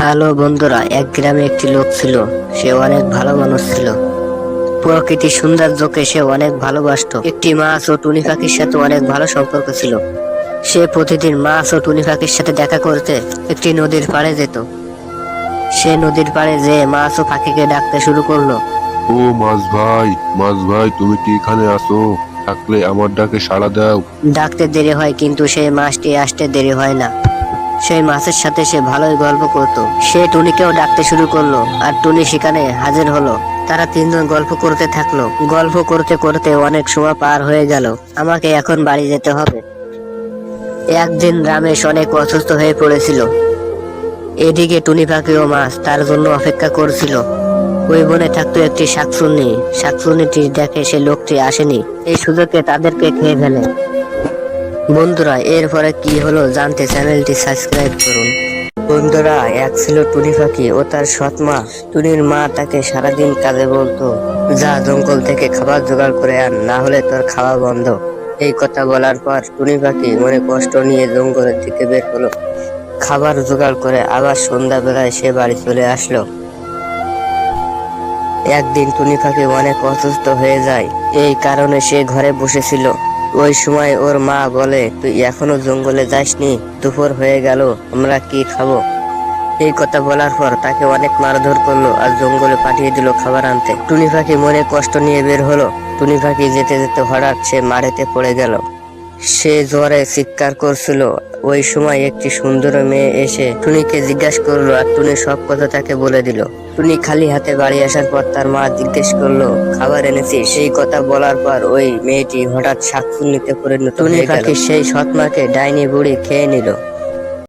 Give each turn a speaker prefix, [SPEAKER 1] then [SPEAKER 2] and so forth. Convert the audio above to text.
[SPEAKER 1] Hello বন্ধুরা এক গ্রামে একটি লোক ছিল। সে অনেক ভালো মানুষ ছিল। প্রকৃতির সৌন্দর্যকে সে অনেক ভালোবাসতো। একটি মাছ ও টুনি পাখির সাথে অনেক ভালো সম্পর্ক ছিল। সে প্রতিদিন মাছ ও টুনি পাখির সাথে দেখা করতে একটি নদীর পাড়ে যেত। সে নদীর পাড়ে যেয়ে মাছ ও পাখিকে ডাকতে শুরু করল।
[SPEAKER 2] ও মাছ ভাই মাছ ভাই তুমি কি এখানে আসো থাকলে আমার ডাকে সাড়া দাও।
[SPEAKER 1] ডাকতে দেরি হয় কিন্তু সেই মাছটি আসতে দেরি হয় না। সেই মাছের সাথে সে ভালোই গল্প করত। সে টুনিকেও ডাকতে শুরু করল আর টুনি সেখানে হাজির হলো। তারা তিনজন গল্প করতে থাকল। গল্প করতে করতে অনেক সময় পার হয়ে গেল। আমাকে এখন বাড়ি যেতে হবে। একদিন রামেশ অনেক অসুস্থ হয়ে পড়েছিল। এদিকে টুনি পাখি ও মাছ তার জন্য অপেক্ষা করছিল। ওই বনে থাকতো একটি শাকচুন্নি। শাকচুন্নিটি দেখে সে লোকটি আসেনি। এই সুযোগে তাদেরকে খেয়ে ফেলে। বন্ধুরা, এরপরে কি হলো জানতে চ্যানেলটি সাবস্ক্রাইব করুন। বন্ধুরা, এক ছিল টুনি পাখি ও তার সৎ মা। টুনির মা তাকে সারাদিন কাজে বলতো, যা জঙ্গল থেকে খাবার জোগাড় করে আন, না হলে তোর খাওয়া বন্ধ। এই কথা বলার পর টুনি পাখি মনে কষ্ট নিয়ে জঙ্গলের দিকে বের হলো। খাবার জোগাড় করে আবার সন্ধ্যাবেলায় সে বাড়ি চলে আসলো। একদিন টুনি পাখি অনেক অসুস্থ হয়ে যায়, এই কারণে সে ঘরে বসেছিল। ওই সময় ওর মা বলে, তুই এখনও জঙ্গলে যাসনি, দুপুর হয়ে গেল, আমরা কি খাব? এই কথা বলার পর তাকে অনেক মারধর করল আর জঙ্গলে পাঠিয়ে দিল খাবার আনতে। টুনি পাখি মনে কষ্ট নিয়ে বের হলো। টুনি পাখি যেতে যেতে হঠাৎ সে মারেতে পড়ে গেল। সে জ্বরে চিৎকার করছিল। ওই সময় একটি সুন্দর মেয়ে এসে টুনিকে জিজ্ঞাসা করল আর টুনি সব কথা তাকে বলে দিল। টুনি খালি হাতে বাড়ি আসার পর তার মা জিজ্ঞেস করল খাবার এনেছি সেই কথা বলার পর ওই মেয়েটি হঠাৎ শাকচুন্নিতে পরিণত টুনি পাখি সেই সৎমাকে ডাইনি বুড়ি খেয়ে নিল।